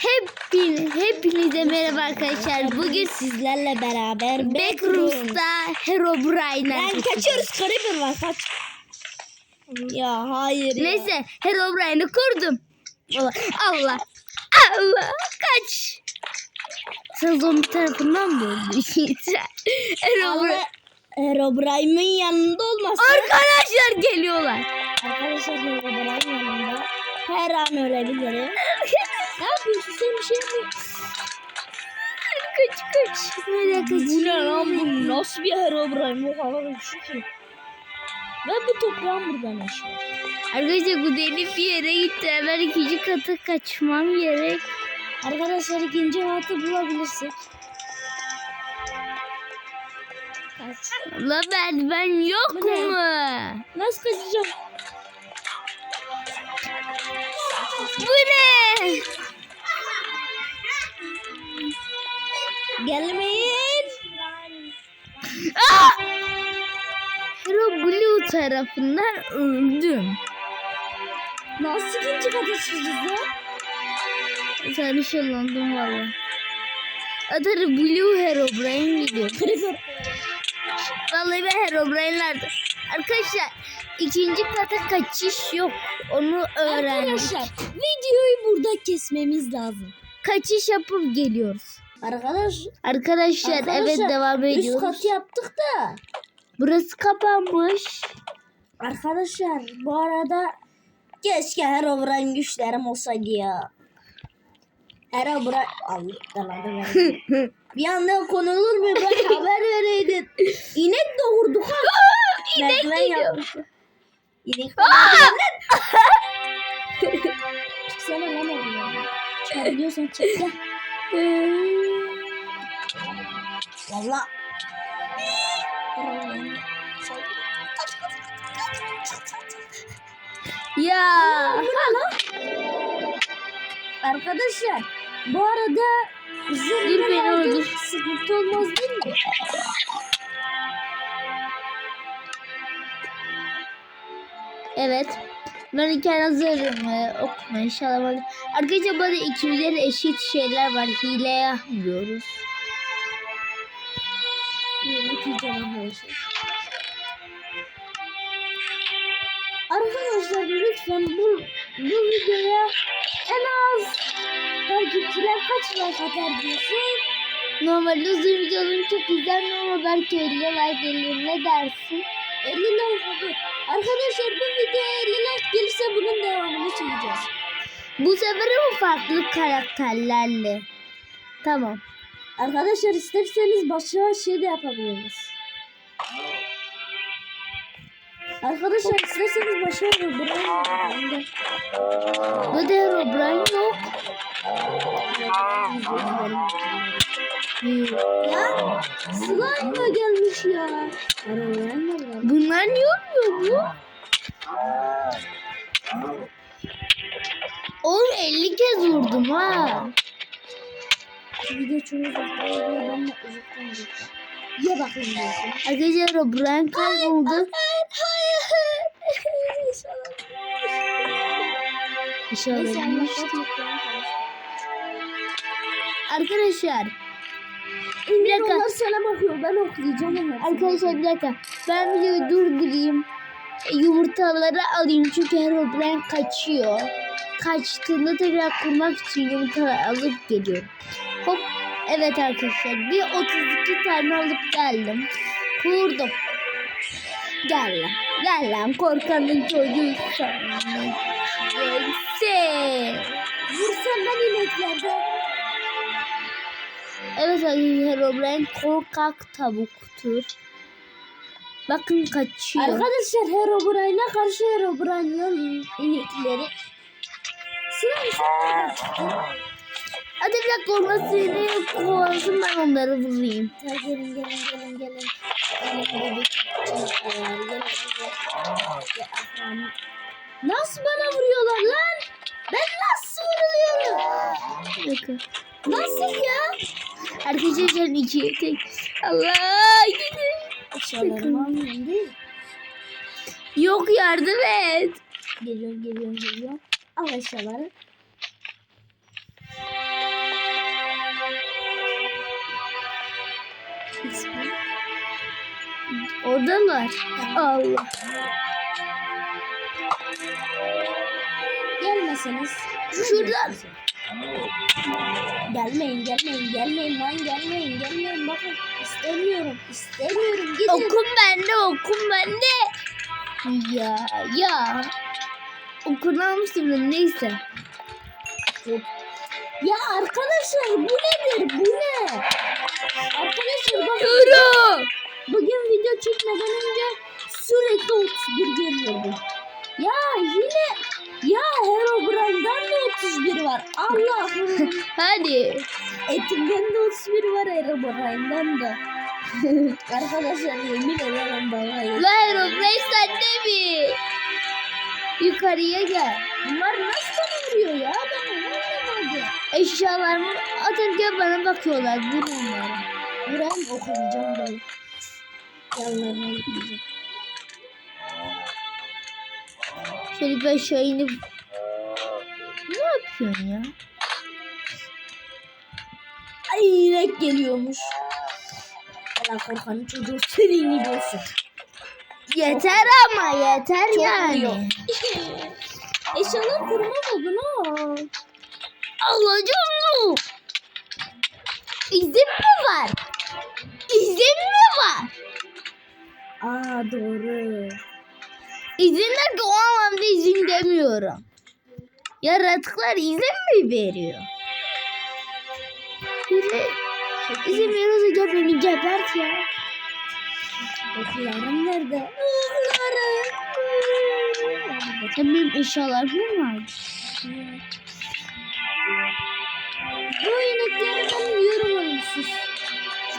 Hepin, hepinize merhaba arkadaşlar. Bugün Sizlerle beraber Backrooms'ta Herobrine'den Ben kaçıyoruz Creeper var kaç. Ya hayır ya. Neyse Herobrine'i kurdum. Allah Allah. Allah kaç. Sen zombi tarafından mı öldün? Herobrine. Allah Herobrine'in yanında olmasın. Arkadaşlar geliyorlar. Arkadaşlar Herobrine'in yanında. Her an ölebilirim. ne yapıyorsun sen bir şey mi? Kaç kaç. Nereye Bu ne lan bu nasıl bir Herobrine bu hava güçlü ki. Ve bu toprağın buradan yaşıyor. Arkadaşlar bu deli bir yere gitti. Hemen ikinci kata kaçmam gerek. Arkadaşlar ikinci hatı bulabilirsek. Kaç. La ben ben yok Bu ne? mu? Nasıl kaçacağım? Bu ne? Gelmeyin. Hero Blue tarafından öldüm. Nasıl ikinci kata çıkacağız ya? Sarışınlandım valla. Adı Blue Herobrine gidiyor. Vallahi ben Herobrine'lerdim. Arkadaşlar ikinci kata kaçış yok. Onu öğrendik. Arkadaşlar videoyu burada kesmemiz lazım. Kaçış yapıp geliyoruz. Arkadaş, Arkadaşlar, evet arkadaşlar, devam üst ediyoruz. katı yaptık da. Burası kapanmış. Arkadaşlar bu arada keşke Herobrine güçlerim olsaydı ya. Herobrine Allah versin. Bir anda konulur mu ben haber vereydin. İnek doğurduk ha. İnek geliyor. İnek Çıksana lan oradan. Çıkabiliyorsan çık gel. Valla. ya. Arkadaşlar bu arada zırhlı beni öldür. Sıkıntı olmaz değil mi? Evet. Ben hikaye hazırım. Ee, okuma inşallah. Arkadaşlar burada ikimizde de eşit şeyler var. Hile yapmıyoruz. Yöneteceğim arkadaşlar. Arkadaşlar lütfen bu, bu videoya en az takipçiler kaç like atar diyorsun? Normalde uzun videolarım çok izlenmiyor ama belki 50 like gelir. Ne dersin? 50 like hadi. Arkadaşlar bu videoya 50 like gelirse bunun devamını çekeceğiz. Bu sefer ama farklı karakterlerle. Tamam. Arkadaşlar isterseniz başka şey de yapabiliriz. Arkadaşlar isterseniz başka bir buraya Bu da Herobrine yok. Ya slime gelmiş ya? Bunlar niye olmuyor bu? Oğlum 50 kez vurdum ha. Video çok ben de uzaktan uzaktan. Diyorsun. Arkadaşlar Herobrine kayboldu. Neyse İnşallah Allah ölmüştür. korkmayın. Arkadaşlar. Bir dakika. Onlar sana bakıyor ben okuyacağım onu. Arkadaşlar bir dakika. Ben videoyu durdurayım. Yumurtaları alayım çünkü Herobrine kaçıyor. Kaçtığında tekrar kurmak için yumurtaları alıp geliyorum. Hop. Evet arkadaşlar. Bir 32 tane alıp geldim. Kurdum. Gel lan. Gel lan korkanın çocuğu sana. Neyse. Vursan ben ineklerde. Evet arkadaşlar Herobrine korkak tavuktur. Bakın kaçıyor. Arkadaşlar Herobrine'e karşı Herobrine'ın inekleri. Sıra sen. Hadi bir dakika olma seni kovalasın ben onları vurayım. Ya gelin gelin gelin gelin. Nasıl bana vuruyorlar lan? Ben nasıl vuruluyorum? Dakika. Nasıl ya? Arkadaşlar ikiye tek. Allah gidin. Eşyalarımı almıyorum değil mi? Yok yardım et. Geliyorum geliyorum geliyorum. Al eşyaları. Oradalar. Allah. Gelmeseniz. Şuradan. Gelmeyin gelmeyin gelmeyin lan gelmeyin gelmeyin bakın istemiyorum istemiyorum gidin. Okum bende okum bende. Ya ya. Okunu almıştım neyse. Ya arkadaşlar bu nedir bu ne? Arkadaşlar bakın Yürü. Bugün video çekmeden önce sürekli 31 görüyordum. Ya yine ya Herobrine'den de 31 var. Allah'ım. Hadi. Etimden de 31 var Herobrine'den de. Arkadaşlar yemin ederim bana. Ver o sende mi? Yukarıya gel. Bunlar nasıl vuruyor ya? Ben anlamadım. Eşyalarımı atırken bana bakıyorlar. Vur onları. Buram okuyacağım ben. Yanlarına gideceğim. Şöyle ben aşağı inip... Ne yapıyorsun ya? Ay inek geliyormuş. Allah korkanın çocuğu gibi olsun. Yeter ama yeter Çok yani. Eşyalar koruma modu ne? Alacağım mı? İzin mi var? İzin mi var? Aa doğru. İzin derken o anlamda izin demiyorum. Yaratıklar izin mi veriyor? Biri izin veriyorsa gel beni gebert ya. Oklarım nerede? Oklarım. Sen benim eşyalarım mı var? Bu inekleri ben yiyorum ölümsüz.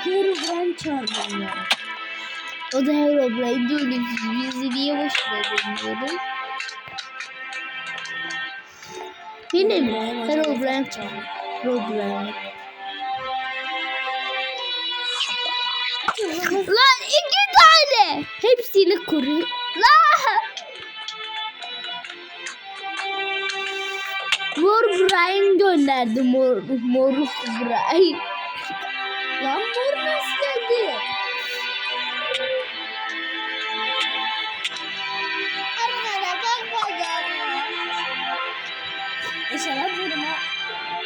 Çünkü ben çağırdım ya. O da Herobrine. Bizi niye boşuna dönüyoruz? Yine mi? Herobrine çağırdım. Herobrine. Lan iki tane. Hepsini kuru. Lan. Mor Brian gönderdi mor mor Brian. Lan mor nasıl geldi?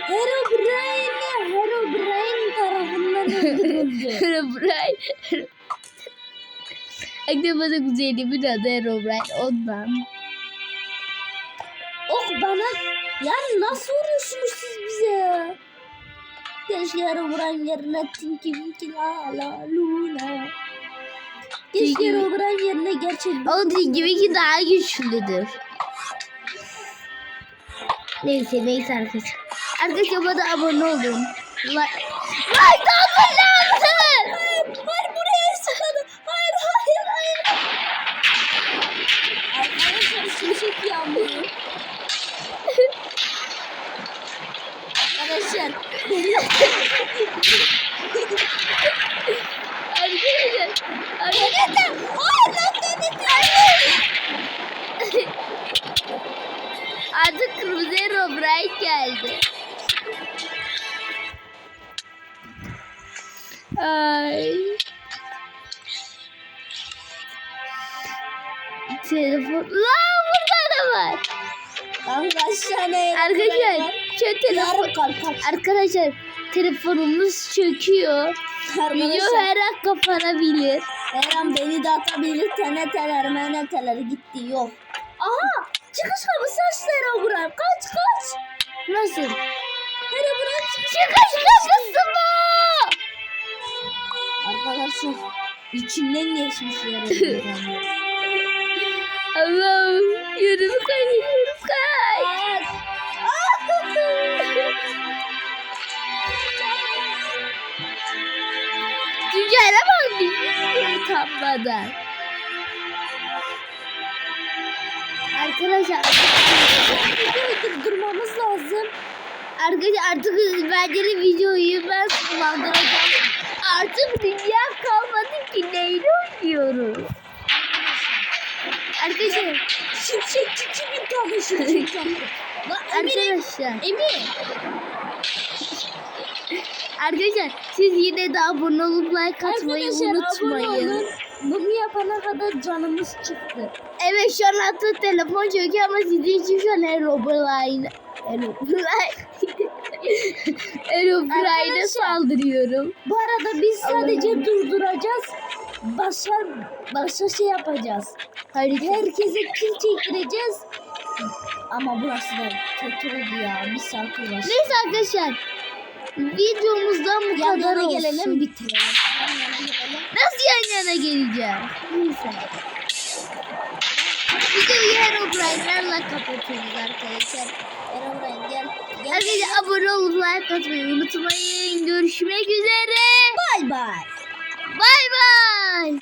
Herobrine, Herobrine tarafından öldürüldü. Brian. Aklıma kuzeylimin adı Herobrine ondan. oh bana, ya nasıl vuruyorsunuz siz bize ya? Keşke Herobrine yerine Tinky Winky la la Luna. Keşke Tinky- Herobrine yerine gerçekten O gibi ki daha güçlüdür. Neyse neyse arkadaşlar. Arkadaşlar bana abone olun. Like. Like atın lazım. Hayır buraya sıkıldı. Hayır hayır hayır. Arkadaşlar şimşek yağmuru. Arkadaşlar Arkadaşlar. Arkadaşlar. Hayır lan beni Artık kırmızı Herobrine geldi. Ay. Telefon. Lan burada da var. Kaç tane Arkadaşlar şu telefon. Arkadaşlar telefonumuz çöküyor. Video Arkadaşlar her an kapanabilir. her an beni de atabilir. TNT'ler MNT'ler gitti yok. Aha çıkış kapısı açtı Herobrine. Kaç kaç. Nasıl? Herobrine çıkış Çıkış kapısı mı? Arkadaşlar içinden geçmiş Herobrine. Allah'ım yürü kay yürü kay. Güncele bak bizi utanmadan. Arkadaşlar Videoyu durdurmamız lazım. Arkadaşlar artık bence de videoyu ben sonlandıracağım. Artık dünya kalmadı ki neyle oynuyoruz? Arkadaşlar, Şimşek bir tane şimşek Emir, arkadaşlar, Emir. Arkadaşlar siz yine de abone olup like atmayı Arkadaşlar abone unutmayın. olun. Bunu yapana kadar canımız çıktı. Evet şu an hatta telefon çekiyor ama sizin için şu an Aerobrine Aerobrine Arkadaşlar. saldırıyorum. Bu arada biz sadece durduracağız. Başka başka şey yapacağız. Herkese kil çektireceğiz. Ama burası da kötü oldu ya. Bir saat uğraştık. Neyse arkadaşlar videomuzdan bu kadar olsun. gelelim bitirelim. Nasıl yan yana geleceğim? Neyse. Videoyu Herobrine'lerle kapatıyoruz arkadaşlar. Erol gel. Arkadaşlar abone olup like atmayı unutmayın. Görüşmek üzere. Bay bay. Bay bay.